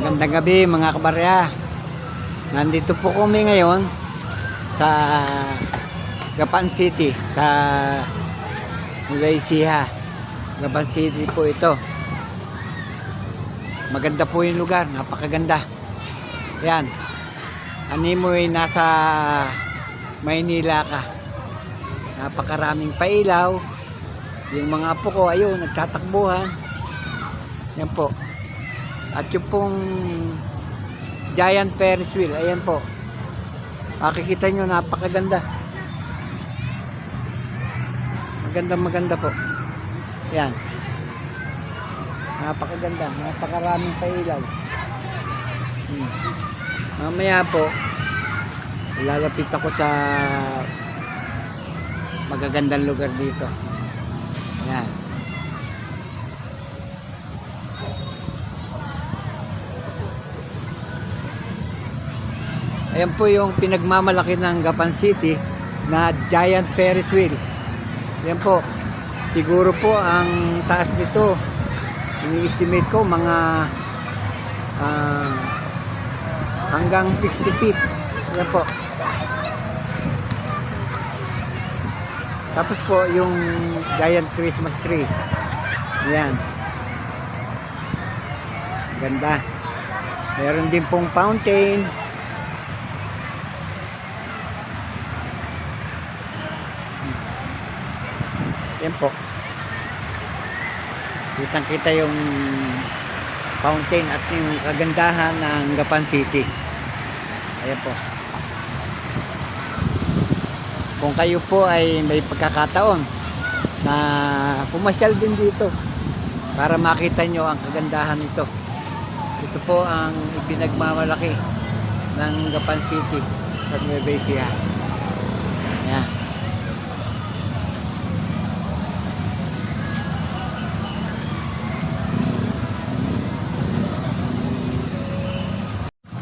Magandang gabi mga kabarya. Nandito po kami ngayon sa Gapan City, sa Malaysia. Gapan City po ito. Maganda po yung lugar, napakaganda. Yan. Ani nasa Maynila ka. Napakaraming pailaw. Yung mga apo ko, ayun, nagtatakbuhan. Yan po. At yung pong giant Ferris wheel, ayan po. Makikita nyo, napakaganda. Maganda maganda po. Yan. Napakaganda. Napakaraming pailaw. Hmm. Mamaya po, lalapit ako sa magagandang lugar dito. Yan. Ayan po yung pinagmamalaki ng Gapan City na giant Ferris wheel. Yan po. Siguro po ang taas nito, ini-estimate ko mga ah, hanggang 60 feet. Yan po. Tapos po yung giant Christmas tree. Yan. Ganda. Meron din pong fountain. Yan po. Kitang kita yung fountain at yung kagandahan ng Gapan City. Ayan po. Kung kayo po ay may pagkakataon na pumasyal din dito para makita nyo ang kagandahan nito. Ito po ang ipinagmamalaki ng Gapan City sa Nueva Ecija. Ayan.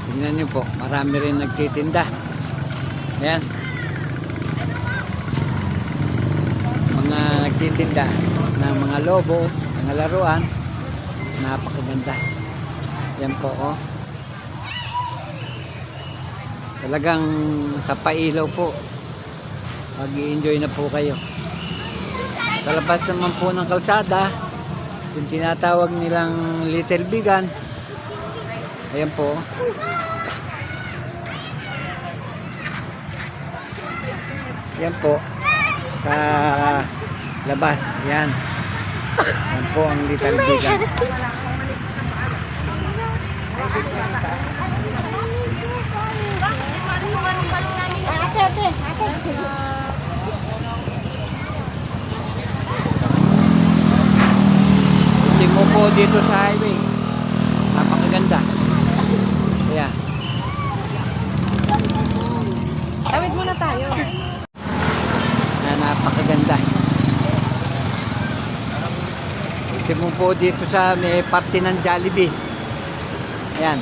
Tingnan nyo po, marami rin nagtitinda. Ayan. Mga nagtitinda ng mga lobo, mga laruan. Napakaganda. Yan po, oh. Talagang sa pailaw po. mag enjoy na po kayo. Sa labas naman po ng kalsada, yung tinatawag nilang Little Bigan, Ayan po. Yan po. Sa labas. Yan. Yan po ang little bigan. Ate, mo po dito sa highway. Napakaganda. Ayan. Tawid muna tayo. Na napakaganda. Kasi mo po dito sa may parte ng Jollibee. Ayan.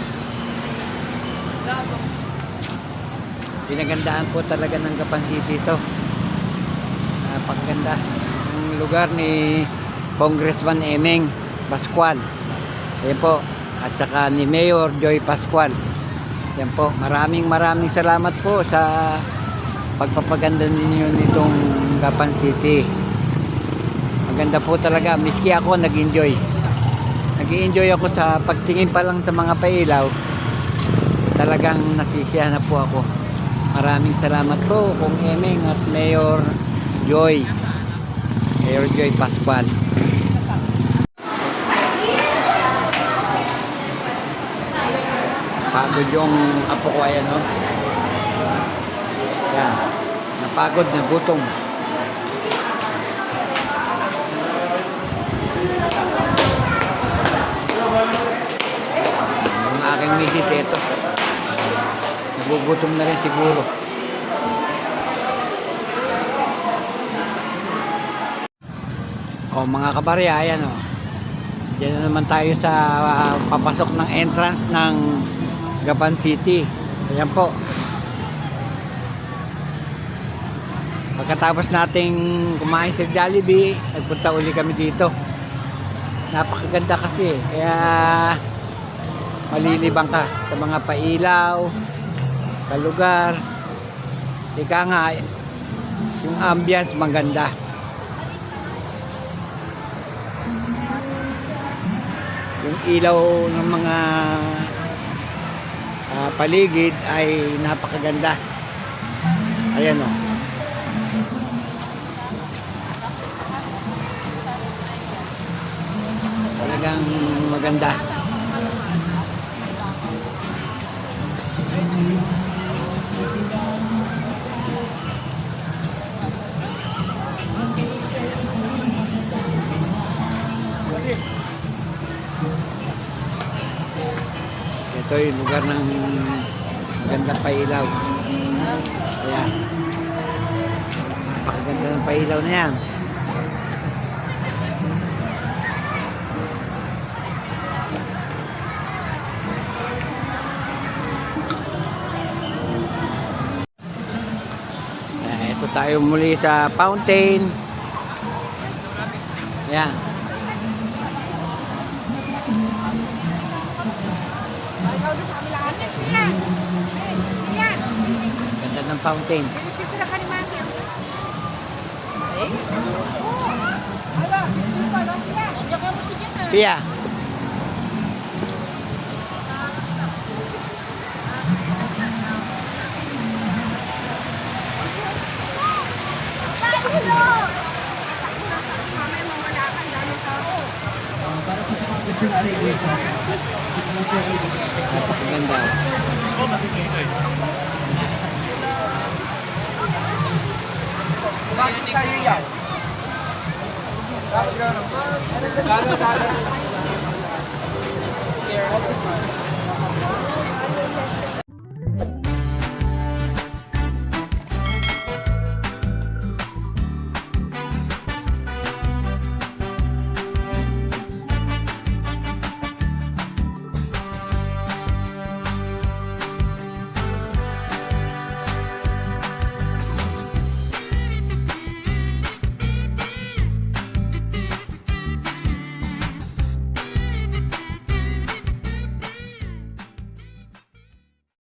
Pinagandaan po talaga ng Kapansi dito. Napakaganda. Ang lugar ni Congressman Emeng Pascual. Ayan po. At saka ni Mayor Joy Pascual. Yan po. Maraming maraming salamat po sa pagpapaganda ninyo nitong Gapan City. Maganda po talaga. Miski ako nag-enjoy. Nag-enjoy ako sa pagtingin pa lang sa mga pailaw. Talagang nasisiyahan na po ako. Maraming salamat po kung Emeng at Mayor Joy. Mayor Joy Pascual. Pagod yung apo ko ayan, no? Yan. Napagod na gutom. Ang aking misis ito. Nagugutom na rin siguro. O mga kabarya, ayan o. Diyan na naman tayo sa ah, papasok ng entrance ng Gapan City. Ayan po. Pagkatapos nating kumain sa Jollibee, nagpunta uli kami dito. Napakaganda kasi. Kaya malilibang ka sa mga pailaw, sa lugar. Ika nga, yung ambience maganda. Yung ilaw ng mga ah, paligid ay napakaganda. Ayan o. Talagang maganda. Ito yung lugar ng magandang pailaw. Ayan. Napakaganda ng pailaw na yan. Tayo muli sa fountain. Yan. Ganda ng fountain. Picture Ang ganda. Bakit sa'yo yan? Bakit?